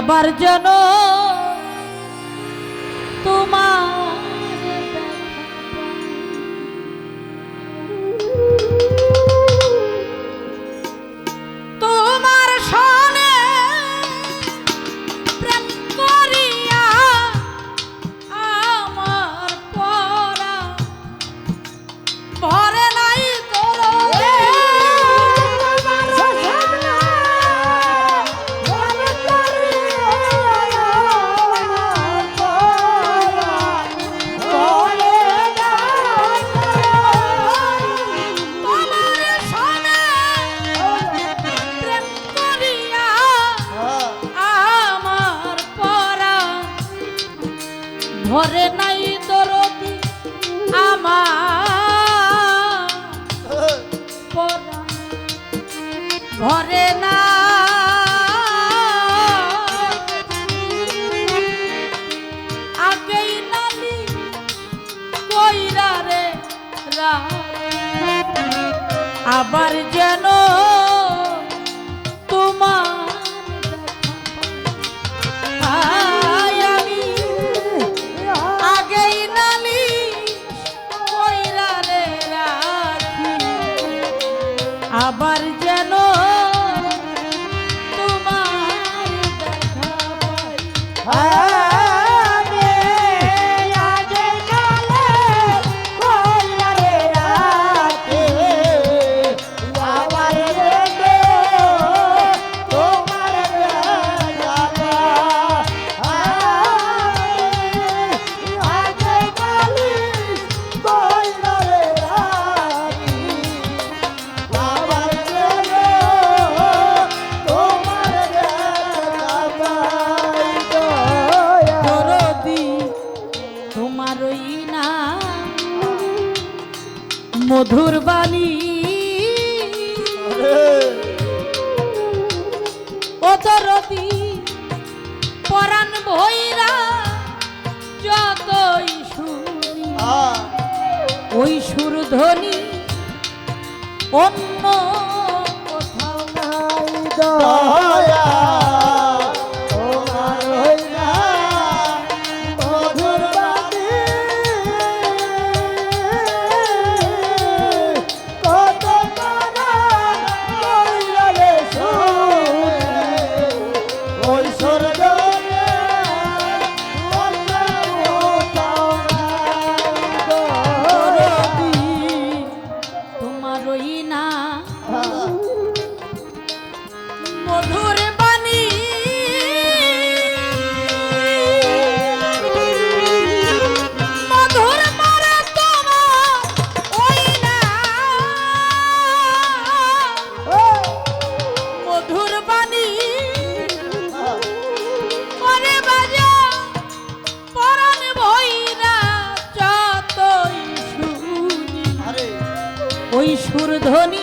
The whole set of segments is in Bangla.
যাবার জন্য body মধুর বাণী। ও তরতি পরাণ ভৈরা যতই শুনি ওই সুর ধ্বনি অন্য কোথাও নাই ধ্বনি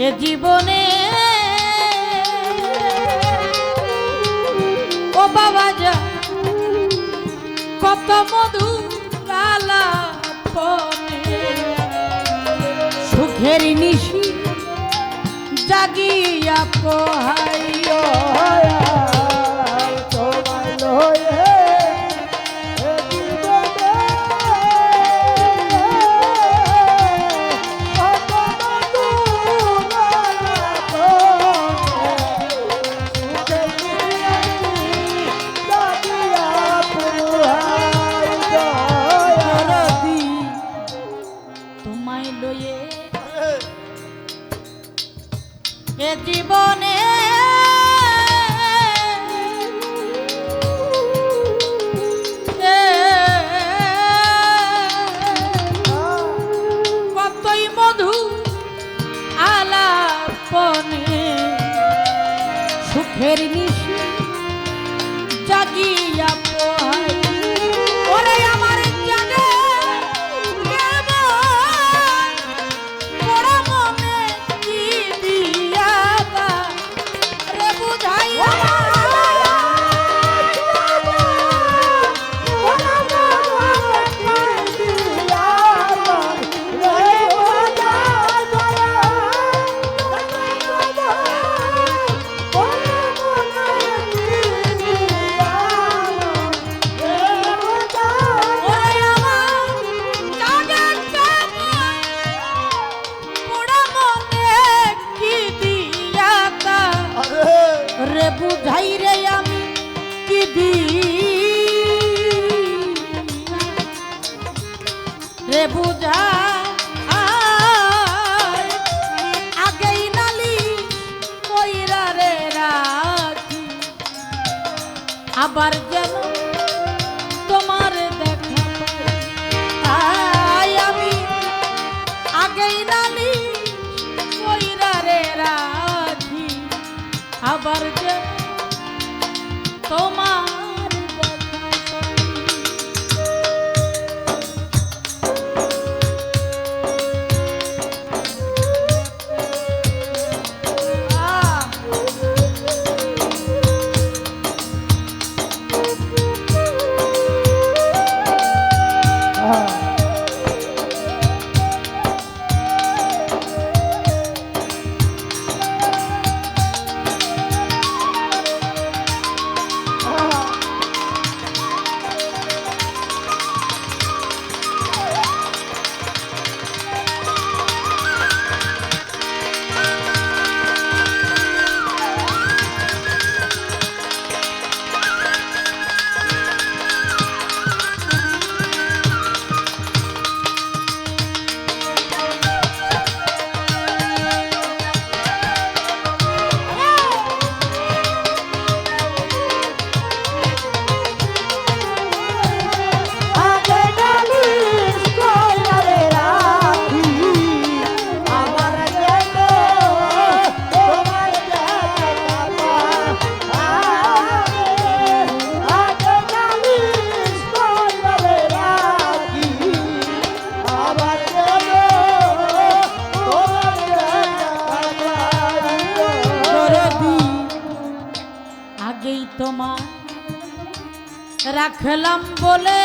এ জীবনে ও বাবা যা কত মধু কালা সুখের নিশি জাগিয়া পোহাইয়া এ জীবনে bora খেলাম বলে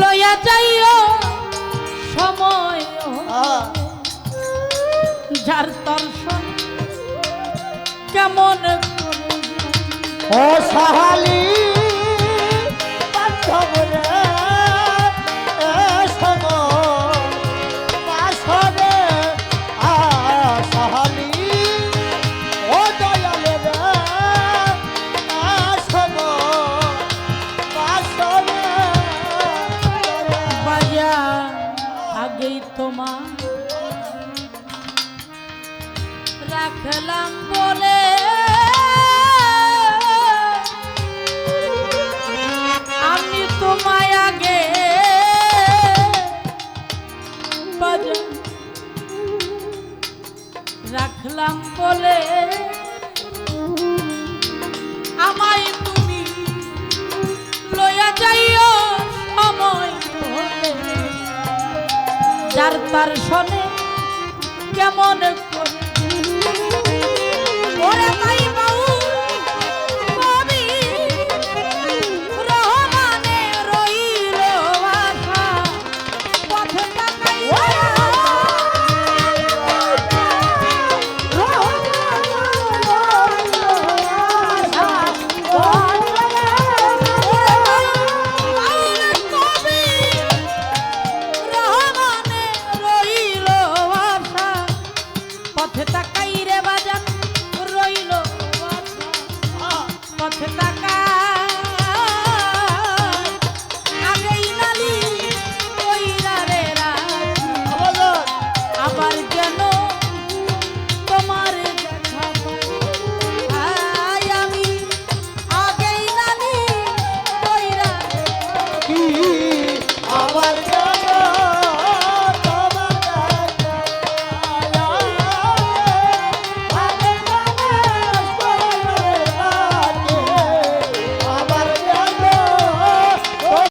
লয়া চাইও সময় যার দর্শন কেমন ও তার কেমন করে?